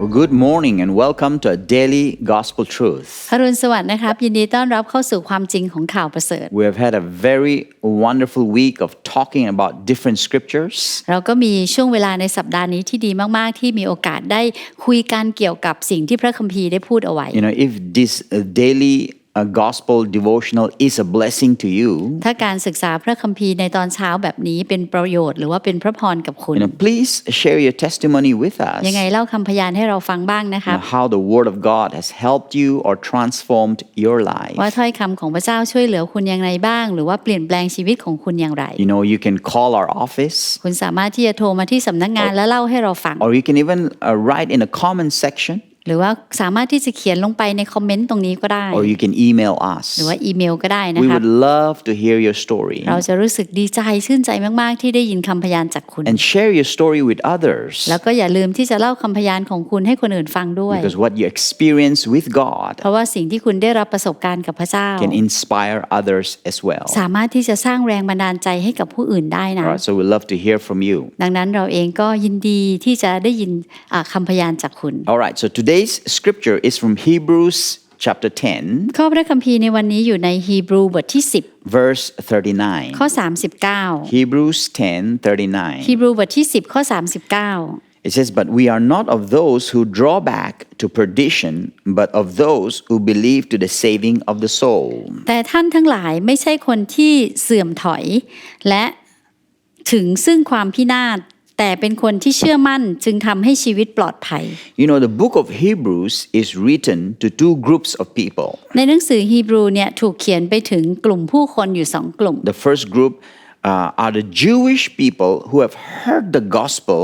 Well, good morning and welcome to a daily gospel truth. อรุณสวัสดิ์นะครับ ยินดีต้อนรับเข้าสู่ความจริงของข่าวประเสริฐ We have had a very wonderful week of talking about different scriptures. เราก็มีช่วงเวลาในสัปดาห์นี้ที่ดีมาก ๆ ที่มีโอกาสได้คุยกันเกี่ยวกับสิ่งที่พระคัมภีร์ได้พูดเอาไว้ You know, if this uh, daily uh, gospel devotional is a blessing to you, ถ้าการศึกษาพระคัมภีร์ในตอนเช้าแบบนี้เป็นประโยชน์หรือว่าเป็นพระพรกับคุณ you know, please share your testimony with us. ยังไงเล่าคำพยานให้เราฟังบ้างนะค You รับ know, how the Word of God has helped you or transformed your life. ว่าถ้อยคำของพระเจ้าช่วยเหลือคุณอย่างไรบ้าง หรือว่าเปลี่ยนแปลงชีวิตของคุณอย่างไร You know, you can call our office คุณสามารถที่จะโทรมาที่สำนักงานและเล่าให้เราฟัง or you can even uh, write in a comment section หรือว่าสามารถที่จะเขียนลงไปในคอมเมนต์ตรงนี้ก็ได้ or you can email หรือ us. ว่าอีเมลก็ได้นะ We ครับ would love to hear your story เราจะรู้สึกดีใจชื่นใจมาก ๆ ที่ได้ยินคำพยานจากคุณ and share your story with others แล้วก็อย่าลืมที่จะเล่าคำพยานของคุณให้คนอื่นฟังด้วย because what you experience with God เพราะว่าสิ่งที่คุณได้รับประสบการณ์กับพระเจ้า can inspire others as well. สามารถที่จะสร้างแรงบันดาลใจให้กับผู้อื่นได้นะ All right, so we'd love to hear from you. ดังนั้นเราเองก็ยินดีที่จะได้ยินอ่าคำพยานจากคุณ All right, so today's scripture is from Hebrews chapter 10, ข้อพระคัมภีร์ในวันนี้อยู่ในฮีบรูบทที่ verse 10 ข้อ 39. 39 Hebrews 10 ฮี 39. บรูบทที่ 10 ข้อ 39 It says, But we are not of those who draw back to perdition, but of those who believe to the saving of the soul. แต่ท่านทั้งหลายไม่ใช่คนที่เสื่อมถอย และถึงซึ่งความพินาศ แต่เป็นคนที่เชื่อมั่นจึงทำให้ชีวิตปลอดภัย You know, the book of Hebrews is written to two groups of people. ในหนังสือฮีบรูเนี่ยถูกเขียนไปถึงกลุ่มผู้คนอยู่สองกลุ่ม The first group uh, are the Jewish people who have heard the gospel,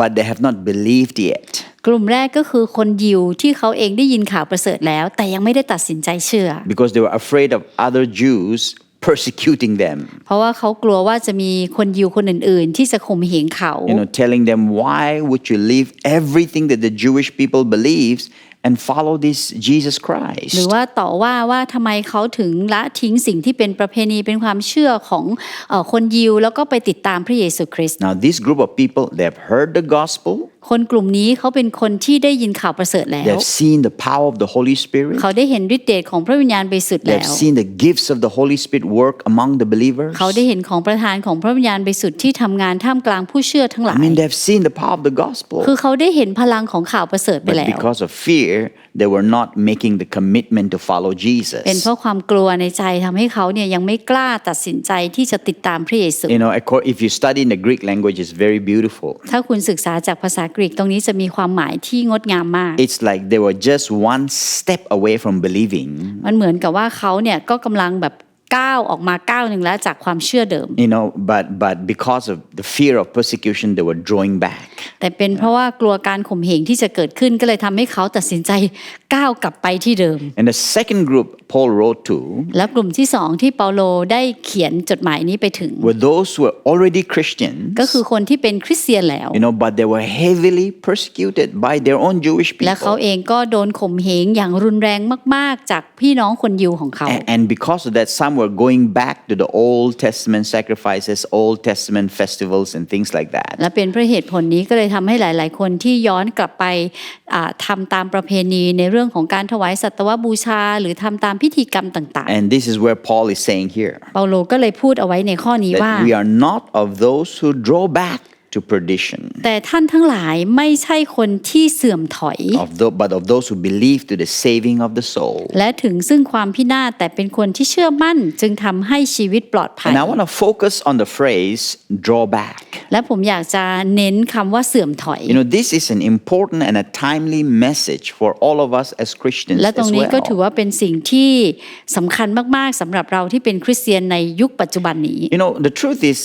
but they have not believed yet. กลุ่มแรกก็คือคนยิวที่เขาเองได้ยินข่าวประเสริฐแล้ว แต่ยังไม่ได้ตัดสินใจเชื่อ because they were afraid of other Jews persecuting them, เพราะว่าเขากลัวว่าจะมีคนยิวคนอื่น ๆ ที่จะข่มเหงเขา you know, telling them, why would you leave everything that the Jewish people believes and follow this Jesus หรือ Christ? ว่าต่อว่าว่าทำไมเขาถึงละทิ้งสิ่งที่เป็นประเพณีเป็นความเชื่อของเออคนยิวแล้วก็ไปติดตามพระเยซูคริสต์ Now, this group of people, they have heard the gospel, คนกลุ่มนี้เขาเป็นคนที่ได้ยินข่าวประเสริฐแล้ they ว have seen the power of the Holy Spirit, เขาได้เห็นฤทธิ์เดชของพระวิญญาณบริสุทธิ์ they แล้ have ว seen the gifts of the Holy Spirit work among the believers. เขาได้เห็นของประธานของพระวิญญาณบริสุทธิ์ที่ทำงานท่ามกลางผู้เชื่อทั้งหลา I ย mean, they have seen the power of the gospel. คือเขาได้เห็นพลังของข่าวประเสริฐไป But แล้ว because of fear, they were not making the commitment to follow เป็น Jesus. เพราะความกลัวในใจทำให้เขาเนี่ยยังไม่กล้าตัดสินใจที่จะติดตามพระเยซู You know, acco- if you study in the Greek language, it's very beautiful. ถ้าคุณศึกษาจากภาษากรีกตรงนี้จะมีความหมายที่งดงามมาก It's like they were just one step away from believing, มันเหมือนกับว่าเขาเนี่ยก็กำลังแบบ ก้าวออกมาก้าวหนึ่งแล้วจากความเชื่อเดิม you know, but but because of the fear of persecution, they were drawing back. แต่เป็นเพราะว่ากลัวการข่มเหงที่จะเกิดขึ้นก็เลยทำให้เขาตัดสินใจก้าวกลับไปที่เดิม And the second group Paul wrote to แล้วกลุ่มที่สองที่เปาโลได้เขียนจดหมายนี้ไปถึง were those who were already Christians, ก็คือคนที่เป็นคริสเตียนแล้ว you know, but they were heavily persecuted by their own Jewish และเขา people. เองก็โดนข่มเหงอย่างรุนแรงมาก ๆ จากพี่น้องคนยิวของเขา And, and because of that, some were going back to the Old Testament sacrifices, Old Testament festivals, and things like that. และเป็นเพราะเหตุผลนี้ก็เลยทำให้หลาย ๆ คนที่ย้อนกลับไปอ่าทำตามประเพณีในเรื่องของการถวายสัตวบูชา หรือทำตามพิธีกรรมต่าง And this is where Paul is saying here ๆ เปาโลก็เลยพูดเอาไว้ในข้อนี้ว่า that we are not of those who draw back to perdition, แต่ท่านทั้งหลายไม่ใช่คนที่เสื่อมถอย of tho- but of those who believe to the saving of the soul. และถึงซึ่งความพินาศแต่เป็นคนที่เชื่อมั่นจึงทำให้ชีวิตปลอดภัย And I want to focus on the phrase draw back. และผมอยากจะเน้นคำว่าเสื่อมถอย You know, this is an important and a timely message for all of us as Christians และตรง as นี้ก็ถือ well. ว่าเป็นสิ่งที่สำคัญมากๆสำหรับเราที่เป็นคริสเตียนในยุคปัจจุบันนี้ You know, the truth is,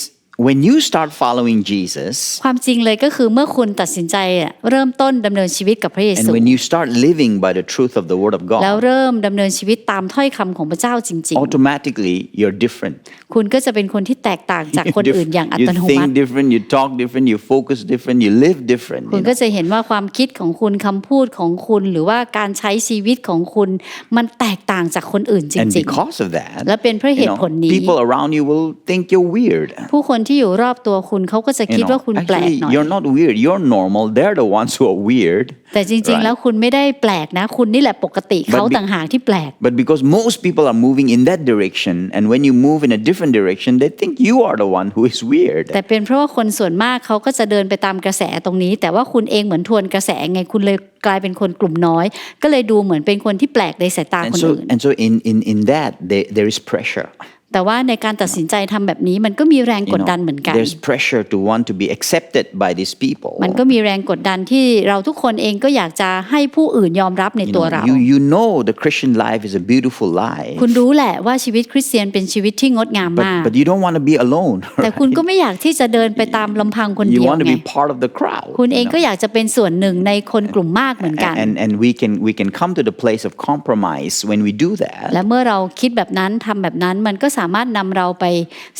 when you start following Jesus, ความจริงเลยก็คือเมื่อคุณตัดสินใจอะเริ่มต้นดำเนินชีวิตกับพระเย and ซู when you start living by the truth of the Word of แล้ว God, เริ่มดำเนินชีวิตตามถ้อยคำของพระเจ้าจริง automatically you're different. ๆคุณก็จะเป็นคนที่แตกต่างจาก You're คนอื่น diff- อย่างอั you ตโนมั think ติ different, you talk different, you focus different, you live different. คุ you ณ know. ก็จะเห็นว่าความคิดของคุณคำพูดของคุณหรือว่าการใช้ชีวิตของคุณมันแตกต่างจากคนอื่นจ And ริง because of that, และเป็นเพราะเห you ตุ know, ผลนี้ people around you will think you're weird. ๆผู้คนที่อยู่รอบตัวคุณเขาก็จะ You คิด know, ว่าคุณแปลก actually, หน่อย you're not weird. You're normal. They're the ones who are weird. แต่จริง ๆ แล้วคุณไม่ได้แปลกนะ คุณนี่แหละปกติ But เขา be- ต่างหากที่แปลก But because most people are moving in that direction, and when you move in a different direction, they think you are the one who is weird. แต่เป็นเพราะว่าคนส่วนมากเขาก็จะเดินไปตามกระแสตรงนี้ แต่ว่าคุณเองเหมือนทวนกระแสไงคุณเลยกลายเป็นคนกลุ่มน้อย ก็เลยดูเหมือนเป็นคนที่แปลกในสายตา And คน so, อื่น and so in, in, in that, there, there is pressure. แต่ว่าในการตัดสินใจทำแบบนี้มันก็มีแรงก You ด know, ดันเหมือนกัน there's pressure to want to be accepted by these people. มันก็มีแรงกดดันที่เราทุกคนเองก็อยากจะให้ผู้อื่นยอมรับใน You ตัว know, เรา you, you know the Christian life is a beautiful life, คุณรู้แหละว่าชีวิตคริสเตียนเป็นชีวิตที่งดงามมาก but, but you don't want to be alone. แต่คุณก็ไม่อยากที่จะเดินไปตามลำพังคน You เดียว want to ไง be part of the crowd. คุณเอง you ก็ know. อยากจะเป็นส่วนหนึ่งในคนกลุ่มมากเหมือนกัน And, and we, can, we can come to the place of compromise when we do that. และเมื่อเราคิดแบบนั้นทำแบบนั้นมันก็สามารถนำเราไป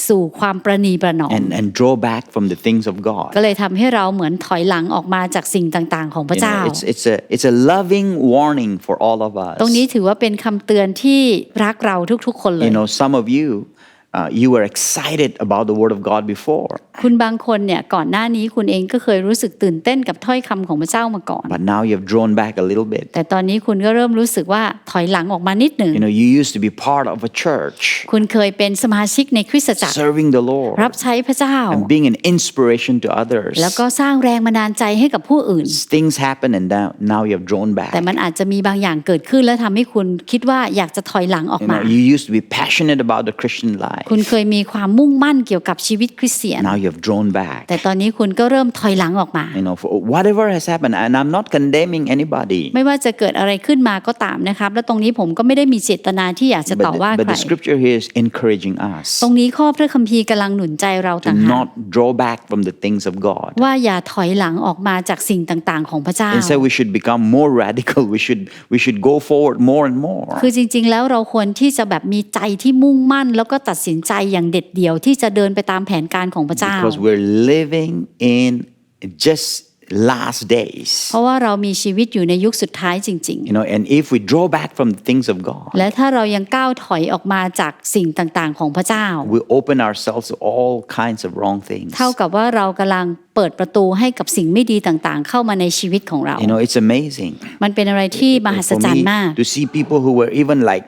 สู่ความประนีประนอม and, and draw back from the things of God. ก็เลยทำให้เราเหมือนถอยหลังออกมาจากสิ่งต่างๆ ของพระ You เจ้า know, it's, it's, a, it's a loving warning for all of us. ตรงนี้ถือว่าเป็นคำเตือนที่รักเราทุกๆคนเลย You know, some of you, uh, you were excited about the Word of God before, คุณบางคนเนี่ยก่อนหน้านี้คุณเองก็เคยรู้สึกตื่นเต้นกับถ้อยคำของพระเจ้ามาก่อน but now you've drawn back a little bit. แต่ตอนนี้คุณก็เริ่มรู้สึกว่าถอยหลังออกมานิดหนึ่ง You know, you used to be part of a church, คุณเคยเป็นสมาชิกในคริสตจักร serving the Lord, รับใช้พระเจ้า and being an inspiration to others. แล้วก็สร้างแรงบันดาลใจให้กับผู้อื่น Things happen, and now, now you've drawn back. แต่มันอาจจะมีบางอย่างเกิดขึ้นแล้วทำให้คุณคิดว่าอยากจะถอยหลังออก You มา know, you used to be passionate about the Christian life. คุณเคยมีความมุ่งมั่นเกี่ยวกับชีวิตคริสเตียน Now you've drawn back. แต่ตอนนี้คุณก็เริ่มถอยหลังออกมา You know, for whatever has happened, and I'm not condemning anybody. ไม่ว่าจะเกิดอะไรขึ้นมาก็ตามนะครับและตรงนี้ผมก็ไม่ได้มีเจตนาที่อยากจะต่อ But ว่า the, ใค but ร the scripture here is encouraging us ตรงนี้ข้อพระคัมภีร์กำลังหนุนใจเรา to ต่างหาก not draw back from the things of God. ว่าอย่าถอยหลังออกมาจากสิ่งต่างๆ ของพระเจ้า Instead, we should become more radical. We should we should go forward more and more. คือจริงๆแล้วเราควรที่จะแบบมีใจที่มุ่งมั่นแล้วก็ตัดสินใจอย่างเด็ดเดี่ยวที่จะเดินไปตามแผนการของพระเจ้า Because we're living in just last days. เพราะว่าเรามีชีวิตอยู่ในยุคสุดท้ายจริง You know, and if we draw back from the things of God, ๆและถ้าเรายังก้าวถอยออกมาจากสิ่งต่างๆ ของพระเจ้า we open ourselves to all kinds of wrong things. เท่ากับว่าเรากำลังเปิดประตูให้กับสิ่งไม่ดีต่างๆ เข้ามาในชีวิตของเรา You know, it's amazing มันเป็นอะไรที่มหัศ for จรร me ย์มาก to see people who were even like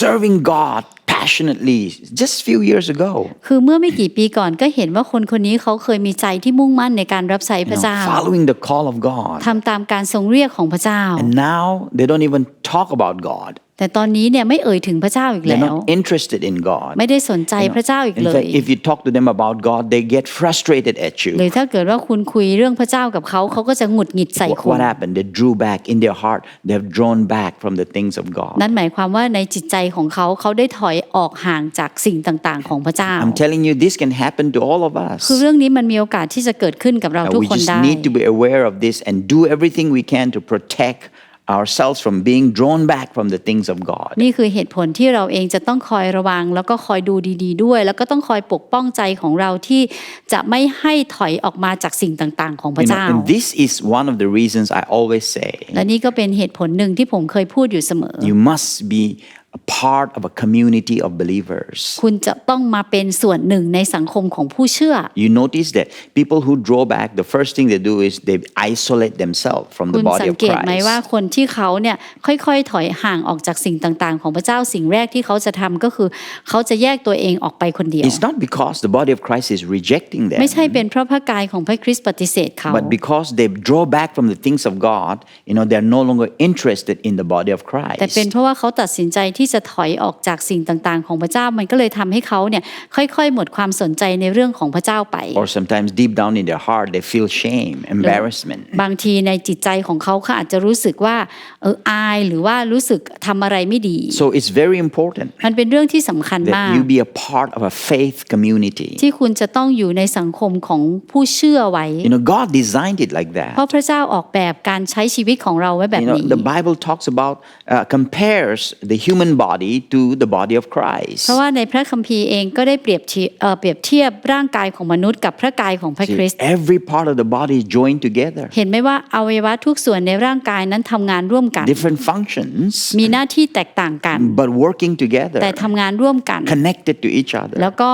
serving God passionately just few years ago. คือเมื่อไม่กี่ปีก่อนก็เห็นว่าคนคนนี้เขาเคยมีใจที่มุ่งมั่นในการรับใช้ You พระ know, เจ้า following the call of God. ทำตามการทรงเรียกของพระเจ้า And now they don't even talk about God. แต่ตอนนี้เนี่ยไม่เอ่ยถึงพระเจ้าอีก They're แล้ว not interested in God. ไม่ได้สนใจ You know, พระเจ้าอีก in เล fact, ย if you talk to them about God, they get frustrated at หรื you. อถ้าเกิดว่าคุณคุยเรื่องพระเจ้ากับเขาเขาก็จะหงุดหงิดใส่ What, คุณ what happened? They drew back in their heart. They have drawn back from the things of God. นั่นหมายความว่าในจิตใจของเขาเขาได้ถอยออกห่างจากสิ่งต่างๆ ของพระเจ้า I'm telling you, this can happen to all of us. คือเรื่องนี้มันมีโอกาสที่จะเกิดขึ้นกับเรา And ทุก we คน just ได้ need to be aware of this and do everything we can to protect ourselves from being drawn back from the things of God. นี่คือเหตุผลที่เราเองจะต้องคอยระวัง แล้วก็คอยดูดีๆด้วย แล้วก็ต้องคอยปกป้องใจของเราที่จะไม่ให้ถอยออกมาจากสิ่งต่างๆ ของพระ You know, เจ้า and this is one of the reasons I always say และนี่ก็เป็นเหตุผลหนึ่งที่ผมเคยพูดอยู่เสมอ you must be a part of a community of believers. คุณจะต้องมาเป็นส่วนหนึ่งในสังคมของผู้เชื่อ You notice that people who draw back, the first thing they do is they isolate themselves from คุ the ณ body สัง of เกตไหมว่า Christ. คนที่เขาเนี่ยค่อยๆ ถอยห่างออกจากสิ่งต่างๆ ของพระเจ้าสิ่งแรกที่เขาจะทำก็คือ เขาจะแยกตัวเองออกไปคนเดียว It's not because the body of Christ is rejecting them, ไม่ใช่เป็นเพราะพระกายของพระคริสต์ปฏิเสธเขา but because they draw back from the things of God, you know, they're no longer interested in the body of แต่ Christ. เป็นเพราะว่าเขาตัดสินใจ ที่จะถอยออกจากสิ่งต่างๆ ของพระเจ้ามันก็เลยทำให้เขาเนี่ยค่อยๆ หมดความสนใจในเรื่องของพระเจ้าไป Or sometimes deep down in their heart, they feel shame, embarrassment. บางทีในจิตใจของเขาเขาอาจจะรู้สึกว่าเอออายหรือว่ารู้สึกทำอะไรไม่ดี So it's very important มันเป็นเรื่องที่สำคัญมาก that you be a part of a faith community. ที่คุณจะต้องอยู่ในสังคมของผู้เชื่อไว้ You know, God designed it like เพราะ that. พระเจ้าออกแบบการใช้ชีวิตของเราไว้แบบ You know, นี้ the Bible talks about, uh, compares the human body to the body of Christ. เพราะว่าในพระคัมภีร์เองก็ได้เปรียบเทียบเอ่อเปรียบเทียบร่างกายของมนุษย์กับพระกายของพระค See, ริสต์ every part of the body is joined together, เห็นไหมว่าอวัยวะทุกส่วนในร่างกายนั้นทำงานร่วมกัน different functions, มีหน้าที่แตกต่างกัน but working together, แต่ทำงานร่วมกัน connected to each other. แล้วก็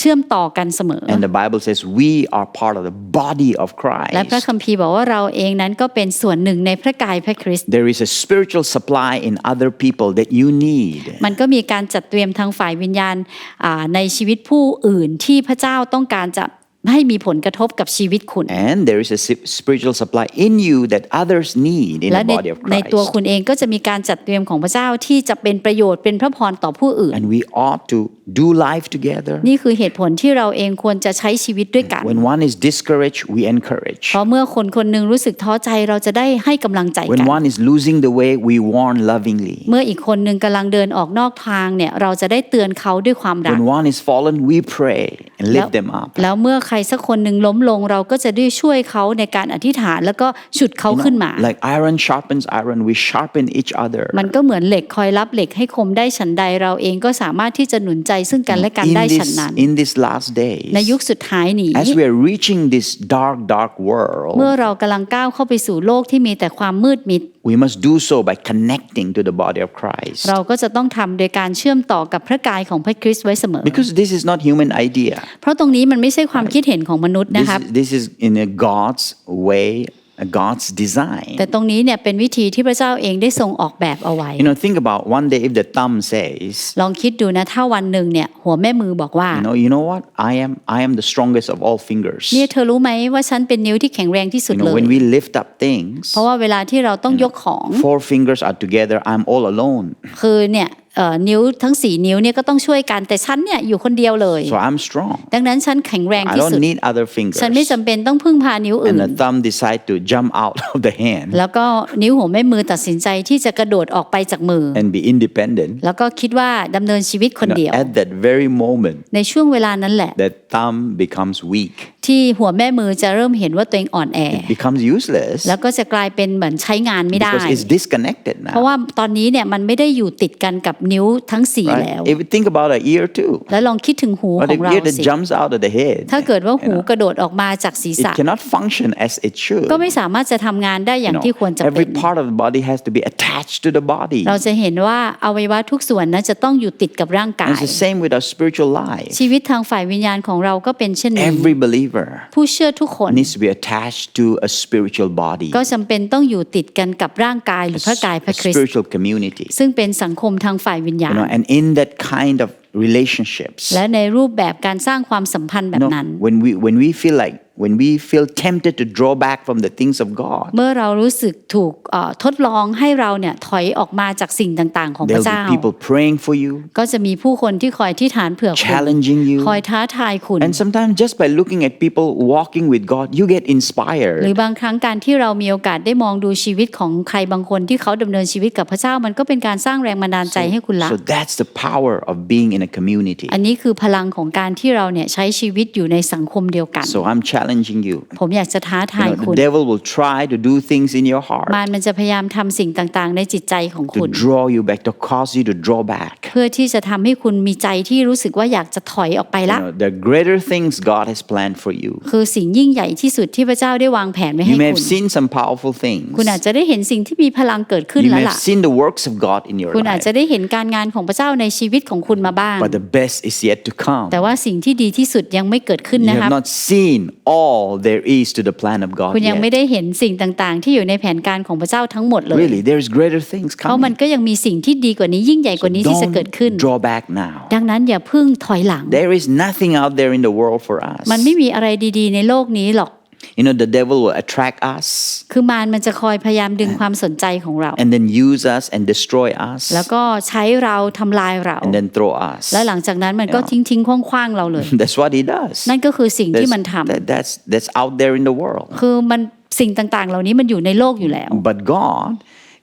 เชื่อมต่อกันเสมอ And the Bible says we are part of the body of และพระ Christ. คัมภีร์บอกว่าเราเองนั้นก็เป็นส่วนหนึ่งในพระกายพระคริสต์ There is a spiritual supply in other people that you need. มันก็มีการจัดเตรียมทางฝ่ายวิญญาณอ่าในชีวิตผู้อื่นที่พระเจ้าต้องการจะ ให้มีผลกระทบกับชีวิตคุณ And there is a si- spiritual supply in you that others need in และ the ใน body of ในตัว Christ. คุณเองก็จะมีการจัดเตรียมของพระเจ้าที่จะเป็นประโยชน์เป็นพระพรต่อผู้อื่น And we ought to do life together. นี่คือเหตุผลที่เราเองควรจะใช้ชีวิตด้วยกัน When one is discouraged, we encourage. เพราะเมื่อคนคนหนึ่งรู้สึกท้อใจเราจะได้ให้กำลังใจกัน When one is losing the way, we warn lovingly. เมื่ออีกคนหนึ่งกำลังเดินออกนอกทางเนี่ยเราจะได้เตือนเขาด้วยความรัก When one is fallen, we pray and แล้ว lift them up. แล้วเมื่อใครสักคนหนึ่งล้มลงเราก็จะได้ช่วยเขาในการอธิษฐานแล้วก็ฉุดเขา You know, ขึ้นมา like iron sharpens iron, we sharpen each other. มันก็เหมือนเหล็กคอยรับเหล็กให้คมได้ฉันใดเราเองก็สามารถที่จะหนุนใจซึ่งกันและกัน In ได้ฉัน this, นั้น in this last days, ในยุคสุดท้ายนี้ as we are reaching this dark, dark world, เมื่อเรากำลังก้าวเข้าไปสู่โลกที่มีแต่ความมืดมิด we must do so by connecting to the body of Christ. เราก็จะต้องทำโดยการเชื่อมต่อกับพระกายของพระคริสต์ไว้เสมอ Because this is not human idea. เพราะตรงนี้มันไม่ใช่ความคิดเห็นของมนุษย์นะ This, ครับ this is in a God's way, a God's design. แต่ตรงนี้เนี่ยเป็นวิธีที่พระเจ้าเองได้ทรงออกแบบเอาไว้ You know, think about one day if the thumb says, ลองคิดดูนะถ้าวันหนึ่งเนี่ยหัวแม่มือบอกว่า you know, you know what? I am I am the strongest of all fingers. เนี่ยเธอรู้ไหมว่าฉันเป็นนิ้วที่แข็งแรงที่สุด You เล know, ย when we lift up things, เพราะว่าเวลาที่เราต้องยกของ four fingers are together, I'm all alone. คือเนี่ยเอ่อ นิ้วทั้งสี่นิ้วเนี่ยก็ต้องช่วยกันแต่ฉันเนี่ยอยู่คนเดียวเลย So I'm strong. ดังนั้นฉันแข็งแรง I ที่สุด don't need other fingers. ฉันไม่จำเป็นต้องพึ่งพานิ้วอื่ And น the thumb decide to jump out of the hand แล้วก็นิ้วหัวแม่มือตัดสินใจที่จะกระโดดออกไปจากมือ and be independent. แล้วก็คิดว่าดำเนินชีวิตคน You know, เดียว at that very moment, ในช่วงเวลานั้นแหละ that thumb becomes weak, ที่หัวแม่มือจะเริ่มเห็นว่าตัวเองอ่อนแอ becomes useless แล้วก็จะกลายเป็นเหมือนใช้งานไม่ได้ because it's disconnected เพราะ now. ว่าตอนนี้เนี่ยมันไม่ได้อยู่ติดกันกับนิ้วทั้งสี่แล้ว Right? If you think about an ear too, แล้วลองคิดถึงหู but ขอ if งเรา ear that สิ jumps out of the head, ถ้าเกิดว่า you หู know, กระโดดออกมาจากศีร it ษะ cannot function as it should. ก็ไม่สามารถจะทำงานได้อย่าง You know, ที่ควรจะเป็ every น part of the body has to be attached to the body. เราจะเห็นว่าอวัยวะทุกส่วนนั้นจะต้องอยู่ติดกับร่างกา And ย it's the same with our spiritual life. ชีวิตทางฝ่ายวิญญาณของเราก็เป็นเช่นนี้ Every believer ผู้เชื่อทุกคน needs to be attached to a spiritual body, ก็จำเป็นต้องอยู่ติดกันกับร่างกายหรือพระกายพ a ระคริสต์ spiritual community. ซึ่งเป็นสังคมทางฝ่ายวิญญา You ณ know, and in that kind of relationships, และในรูปแบบการสร้างความสัมพันธ์แบ you บ know, นั้น when we when we feel like when we feel tempted to draw back from the things of God, เมื่อเรารู้สึกถูกเอ่อทดลองให้เราเนี่ยถอยออกมาจากสิ่งต่างๆ ของพระ there'll เจ้า be people praying for you, ก็จะมีผู้คนที่คอยที่ฐานเผื่อคุณ challenging you. คอยท้าทายคุณ And sometimes just by looking at people walking with God, you get หรือ inspired. บางครั้งการที่เรามีโอกาสได้มองดูชีวิตของใครบางคนที่เขาดำเนินชีวิตกับพระเจ้ามันก็เป็นการสร้างแรงบันดาลใจให้คุณละ So that's the power of being in a community. อันนี้คือพลังของการที่เราเนี่ยใช้ชีวิตอยู่ในสังคมเดียวกัน So I'm challenging you. ผมอยากจะท้า You ทาย know, คุณ the devil will try to do things in your heart มารมันจะพยายามทำสิ่งต่างๆ ในจิตใจของคุ to ณ draw you back, to cause you to draw back. เพื่อที่จะทำให้คุณมีใจที่รู้สึกว่าอยากจะถอยออกไป You ละ know, there are greater things God has planned for you. คือสิ่งยิ่งใหญ่ที่สุดที่พระเจ้าได้วางแผนไว้ให้ You may คุ have ณ seen some powerful things. คุณอาจจะได้เห็นสิ่งที่มีพลังเกิดขึ้น You แล้ว may ล่ะ have seen the works of God in your คุณอาจ life. จะได้เห็นการงานของพระเจ้าในชีวิตของคุณมาบ้าง But the best is yet to come. แต่ว่าสิ่งที่ดีที่สุดยังไม่เกิดขึ้น You นะครับ have not seen all there is to the plan of God คุณยังไม่ yet. ได้เห็นสิ่งต่างๆ ที่อยู่ในแผนการของพระเจ้าทั้งหมดเลย Really, there's greater things เพราะมัน coming. ก็ยังมีสิ่งที่ดีกว่านี้ยิ่งใหญ่กว่านี้ที่จะเกิดขึ้น Don't draw back now. ดังนั้นอย่าเพึ่งถอยหลัง There is nothing out there in the world for us. มันไม่มีอะไรดีๆ ในโลกนี้หรอก You know, the devil will attract us คือมารมันจะคอยพยายามดึงความสนใจของเรา and then use us and destroy us แล้วก็ใช้เราทำลายเรา and then throw us. แล้วหลังจากนั้นมันก็ Yeah. ทิ้งทิ้งคว้างคว้างๆเราเลย That's what he does. นั่นก็คือสิ่งที่ That's, มันทำ that- that's, that's out there in the world. คือมันสิ่งต่างๆ เหล่านี้มันอยู่ในโลกอยู่แล้ว But God,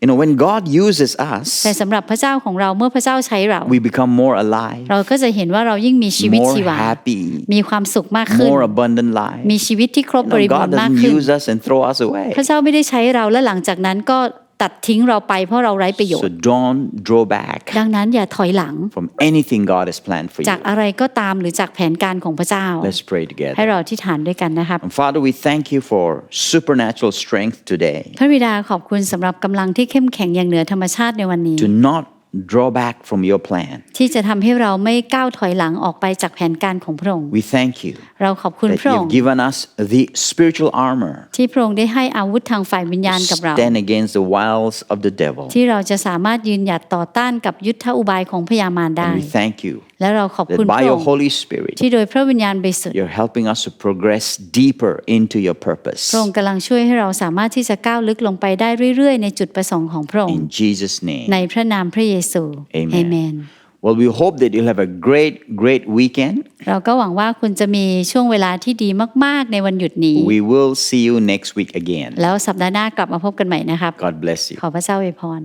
you know, when God uses แต่ us, สำหรับพระเจ้าของเราเมื่อพระเจ้าใช้เรา we become more alive, เราก็จะเห็นว่าเรายิ่งมีชีวิต more ชีวา happy, มีความสุขมากขึ้น more abundant life. มีชีวิตที่ครบ You บ know, ริบูร God ณ์มาก doesn't ขึ้น use us and throw us away. พระเจ้าไม่ได้ใช้เราและหลังจากนั้นก็ ตัดทิ้งเราไปเพราะเราไร้ประโยช So น์ don't draw back ดังนั้นอย่าถอยหลัง from anything God has planned for จาก you. อะไรก็ตามหรือจากแผนการของพระเจ้า Let's pray ให้ together. เราที่ฐานด้วยกันนะครับ And Father, we thank you for supernatural strength today พระบิดาขอบคุณสำหรับกำลังที่เข้มแข็งอย่างเหนือธรรมชาติในวันนี้ to not draw back from your plan. ที่จะทำให้เราไม่ก้าวถอยหลังออกไปจากแผนการของพระองค์ We thank you เราขอบคุณ that พระอง you've ค์ given us the spiritual armor ที่พระองค์ได้ให้อาวุธทางฝ่ายวิญญาณ to กับเรา stand against the wiles of the devil. ที่เราจะสามารถยืนหยัดต่อต้านกับยุทธอุบายของพยามารได้ And we thank you และเราขอบคุณ that พ by ระอ your งค์ Holy Spirit, ที่โดยพระวิญญาณบริสุทธิ์ you're helping us to progress deeper into your purpose. พระองค์กำลังช่วยให้เราสามารถที่จะก้าวลึกลงไปได้เรื่อยๆ ในจุดประสงค์ของพระองค์ In Jesus' name. ในพระนามพระเยซู Amen. เอเมน Well, we hope that you'll have a great, great weekend. เราก็หวังว่าคุณจะมีช่วงเวลาที่ดีมาก ๆ ในวันหยุดนี้ We will see you next week again. แล้วสัปดาห์หน้ากลับมาพบกันใหม่นะครับ God bless you. ขอพระเจ้าอวยพร